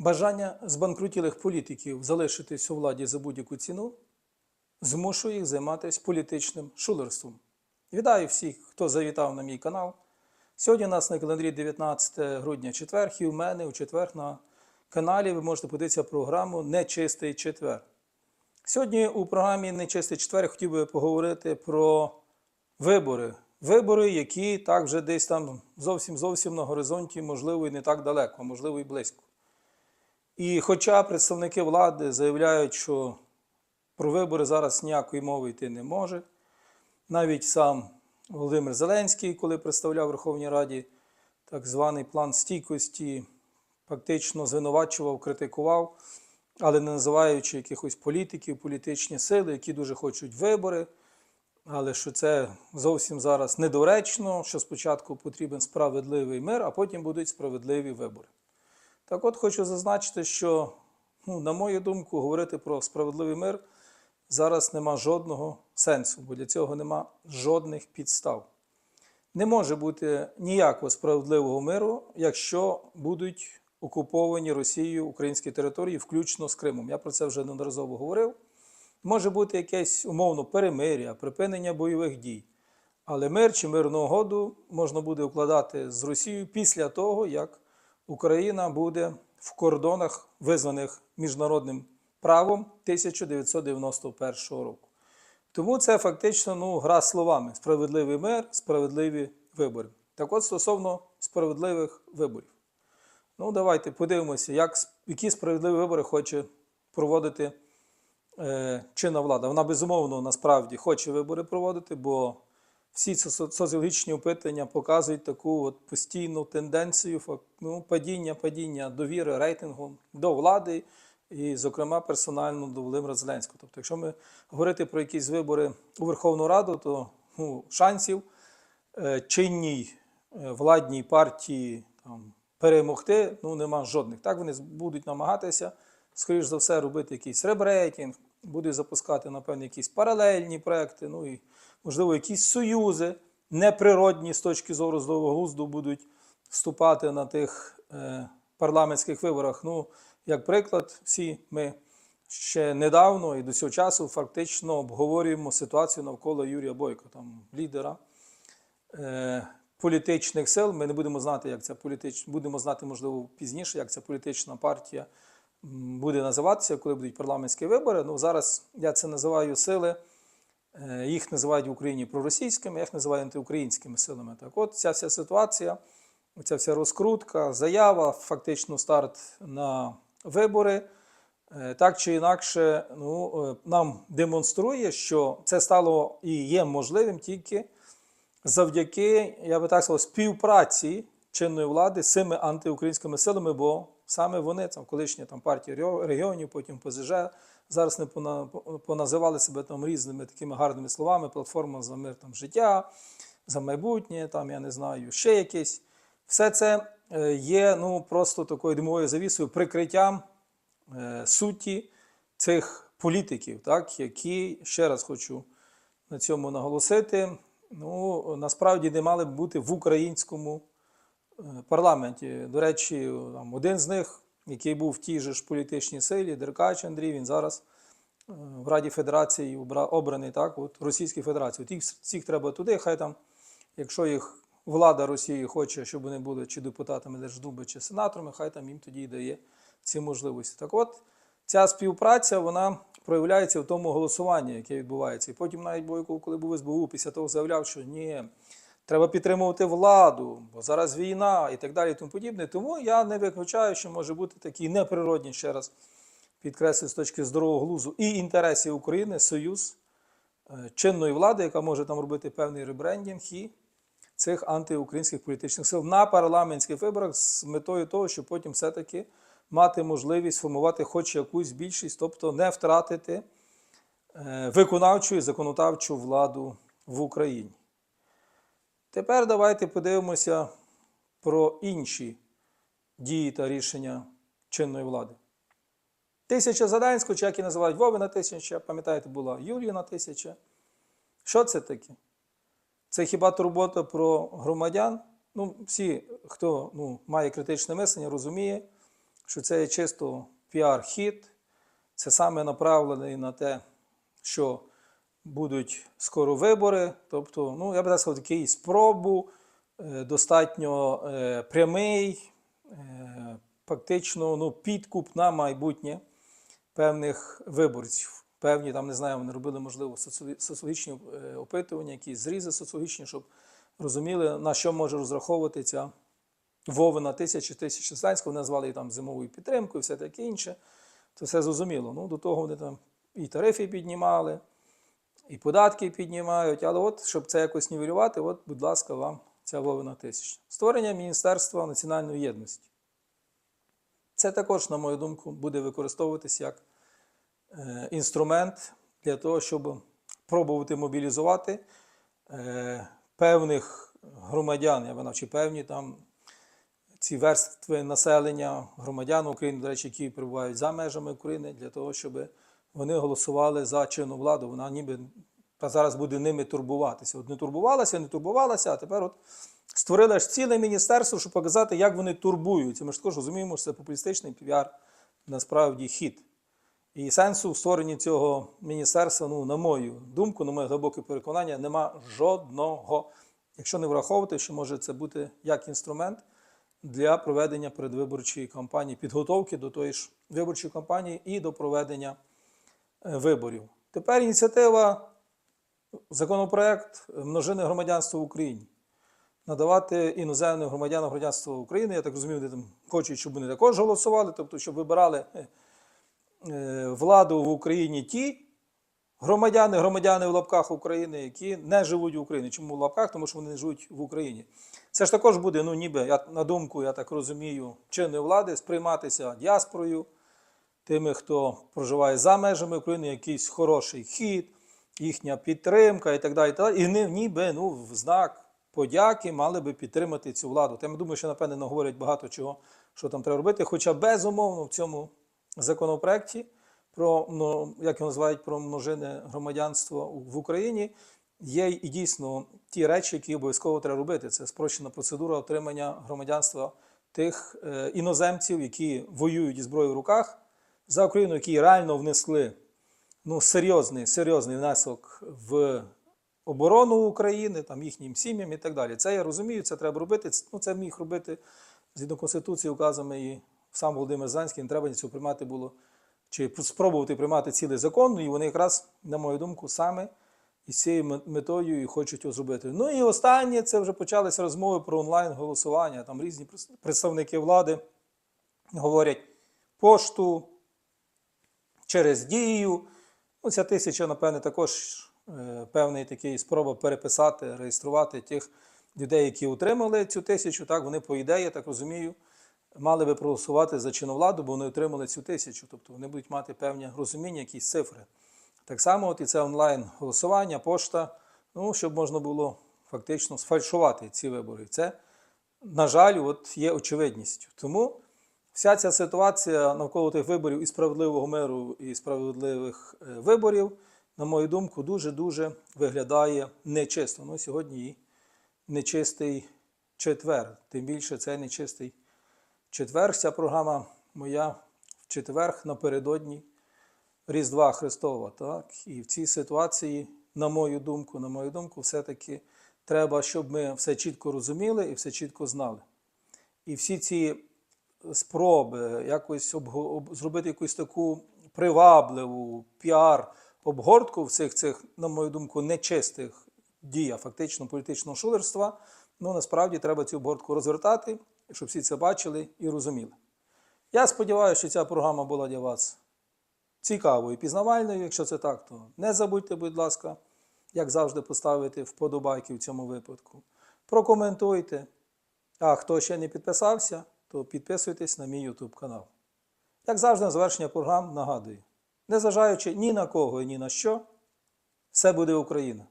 Бажання збанкрутілих політиків залишитись у владі за будь-яку ціну змушує їх займатися політичним шулерством. Вітаю всіх, хто завітав на мій канал. Сьогодні у нас на календарі 19 грудня четвер, і у мене у четвер на каналі ви можете подивитися програму Нечистий четвер. Сьогодні у програмі Нечистий четвер хотів би поговорити про вибори. Вибори, які так вже десь там зовсім зовсім на горизонті, можливо, і не так далеко, можливо, і близько. І хоча представники влади заявляють, що про вибори зараз ніякої мови йти не може, навіть сам Володимир Зеленський, коли представляв Верховній Раді так званий план стійкості, фактично звинувачував, критикував, але не називаючи якихось політиків, політичні сили, які дуже хочуть вибори, але що це зовсім зараз недоречно, що спочатку потрібен справедливий мир, а потім будуть справедливі вибори. Так от хочу зазначити, що, ну, на мою думку, говорити про справедливий мир зараз нема жодного сенсу, бо для цього нема жодних підстав. Не може бути ніякого справедливого миру, якщо будуть окуповані Росією українські території, включно з Кримом. Я про це вже неодноразово говорив. Може бути якесь умовно перемиря, припинення бойових дій. Але мир чи мирну угоду можна буде укладати з Росією після того, як Україна буде в кордонах, визнаних міжнародним правом 1991 року. Тому це фактично ну, гра словами: справедливий мир, справедливі вибори. Так от стосовно справедливих виборів. Ну, давайте подивимося, як, які справедливі вибори хоче проводити е, чинна влада. Вона безумовно насправді хоче вибори проводити, бо всі соці- соціологічні опитання показують таку от постійну тенденцію ну, падіння, падіння довіри рейтингу до влади, і, зокрема, персонально до Володимира Зеленського. Тобто, якщо ми говорити про якісь вибори у Верховну Раду, то ну, шансів е, чинній е, владній партії там, перемогти ну, нема жодних. Так вони будуть намагатися, скоріш за все, робити якийсь ребрейтинг, будуть запускати, напевно, якісь паралельні проекти, ну і, можливо, якісь союзи неприродні з точки зору здорового глузду будуть вступати на тих е, парламентських виборах. Ну, як приклад, всі ми ще недавно і до цього часу фактично обговорюємо ситуацію навколо Юрія Бойка, там лідера е, політичних сил. Ми не будемо знати, як ця політич... будемо знати, можливо, пізніше, як ця політична партія буде називатися, коли будуть парламентські вибори. Ну, зараз я це називаю сили. Е, Їх називають в Україні проросійськими, я їх називаю антиукраїнськими силами. Так от ця вся ситуація, ця вся розкрутка, заява, фактично старт на вибори, е, так чи інакше, ну, е, нам демонструє, що це стало і є можливим тільки завдяки, я би так сказав, співпраці чинної влади з цими антиукраїнськими силами, бо саме вони, там, колишня там, партія регіонів, потім ПЗЖ, зараз не поназивали себе там різними такими гарними словами, платформа за мир там, життя, за майбутнє, там, я не знаю, ще якесь. Все це е, є ну, просто такою димовою завісою, прикриттям е, суті цих політиків, так, які, ще раз хочу на цьому наголосити, ну, насправді не мали б бути в українському парламенті. До речі, там, один з них, який був в тій же ж політичній силі, Деркач Андрій, він зараз е, в Раді Федерації обраний так, от, Російській Федерації. От їх всіх треба туди, хай там, якщо їх влада Росії хоче, щоб вони були чи депутатами Держдуми, чи сенаторами, хай там їм тоді й дає ці можливості. Так от, ця співпраця вона проявляється в тому голосуванні, яке відбувається. І потім навіть Бойко, коли був СБУ, після того заявляв, що ні, треба підтримувати владу, бо зараз війна і так далі, і тому подібне. Тому я не виключаю, що може бути такий неприродній, ще раз підкреслюю, з точки здорового глузу і інтересів України союз е, чинної влади, яка може там робити певний ребрендінг і цих антиукраїнських політичних сил на парламентських виборах з метою того, щоб потім все-таки мати можливість формувати хоч якусь більшість, тобто не втратити е, виконавчу і законодавчу владу в Україні. Тепер давайте подивимося про інші дії та рішення чинної влади. Тисяча Зеленського, чи як її називають Вовина тисяча, пам'ятаєте, була Юріївна тисяча. Що це таке? Це хіба турбота про громадян? Ну, всі, хто ну, має критичне мислення, розуміє, що це є чисто піар-хід, це саме направлений на те, що будуть скоро вибори. Тобто, ну, я так сказав, такий спробу е, достатньо е, прямий, е, фактично ну, підкуп на майбутнє певних виборців. Певні там, не знаю, вони робили, можливо, соціологічні опитування, якісь зрізи соціологічні, щоб розуміли, на що може розраховувати ця Вовина тисячі тисячі Зеленського, вони назвали її там зимовою підтримкою, все таке інше. То все зрозуміло. Ну, до того вони там і тарифи піднімали, і податки піднімають. Але от, щоб це якось нівелювати, от, будь ласка, вам ця Вовина тисяча. Створення Міністерства національної єдності. Це також, на мою думку, буде використовуватись як е, інструмент для того, щоб пробувати мобілізувати е, певних громадян, я би навчив, певні там ці верстви населення, громадян України, до речі, які перебувають за межами України, для того, щоб вони голосували за чинну владу. Вона ніби зараз буде ними турбуватися. От не турбувалася, не турбувалася, а тепер от створили аж ціле міністерство, щоб показати, як вони турбуються. Ми ж також розуміємо, що це популістичний піар, насправді хід. І сенсу в створенні цього міністерства, ну, на мою думку, на моє глибоке переконання, нема жодного. Якщо не враховувати, що може це бути як інструмент для проведення передвиборчої кампанії, підготовки до тої ж виборчої кампанії і до проведення виборів. Тепер ініціатива, законопроект множини громадянства в Україні. Надавати іноземним громадянам громадянство України. Я так розумію, вони там хочуть, щоб вони також голосували, тобто, щоб вибирали е, е, владу в Україні ті громадяни, громадяни в лапках України, які не живуть в Україні. Чому в лапках? Тому що вони не живуть в Україні. Це ж також буде, ну ніби, я, на думку, я так розумію, чинної влади сприйматися діаспорою, тими, хто проживає за межами України, якийсь хороший хід, їхня підтримка і так далі. І, так далі. і вони ніби ну, в знак подяки мали би підтримати цю владу. Та я думаю, що напевне наговорять багато чого, що там треба робити. Хоча безумовно в цьому законопроекті про ну, як його називають про множине громадянство в Україні. Є і дійсно ті речі, які обов'язково треба робити. Це спрощена процедура отримання громадянства тих е, іноземців, які воюють зі зброєю в руках за Україну, які реально внесли ну, серйозний, серйозний внесок в оборону України, там їхнім сім'ям і так далі. Це я розумію, це треба робити. Ну, це міг робити згідно Конституції, указами і сам Володимир Зеленський, не треба цього приймати було, чи спробувати приймати цілий закон. І вони якраз, на мою думку, саме із цією метою і хочуть його зробити. Ну і останнє це вже почалися розмови про онлайн-голосування. Там різні представники влади говорять пошту через дію. Ну, ця тисяча, напевне, також е, певний такий спроба переписати, реєструвати тих людей, які отримали цю тисячу. Так, вони, по ідеї, я так розумію, мали би проголосувати за чинну владу, бо вони отримали цю тисячу. Тобто вони будуть мати певні розуміння, якісь цифри. Так само, от і це онлайн-голосування, пошта, ну, щоб можна було фактично сфальшувати ці вибори. Це, на жаль, от є очевидністю. Тому вся ця ситуація навколо тих виборів і справедливого миру, і справедливих е, виборів, на мою думку, дуже-дуже виглядає нечисто. Ну, сьогодні нечистий четвер. Тим більше це нечистий четвер. Ця програма моя в четверг напередодні Різдва Христова. Так? І в цій ситуації, на мою думку, на мою думку, все-таки треба, щоб ми все чітко розуміли і все чітко знали. І всі ці спроби якось зробити якусь таку привабливу піар обгортку в цих, цих, на мою думку, нечистих діях фактично політичного шулерства, ну насправді треба цю обгортку розвертати, щоб всі це бачили і розуміли. Я сподіваюся, що ця програма була для вас цікавою і пізнавальною. Якщо це так, то не забудьте, будь ласка, як завжди, поставити вподобайки в цьому випадку. Прокоментуйте. А хто ще не підписався, то підписуйтесь на мій YouTube канал. Як завжди, на завершення програм нагадую: незважаючи ні на кого і ні на що, все буде Україна.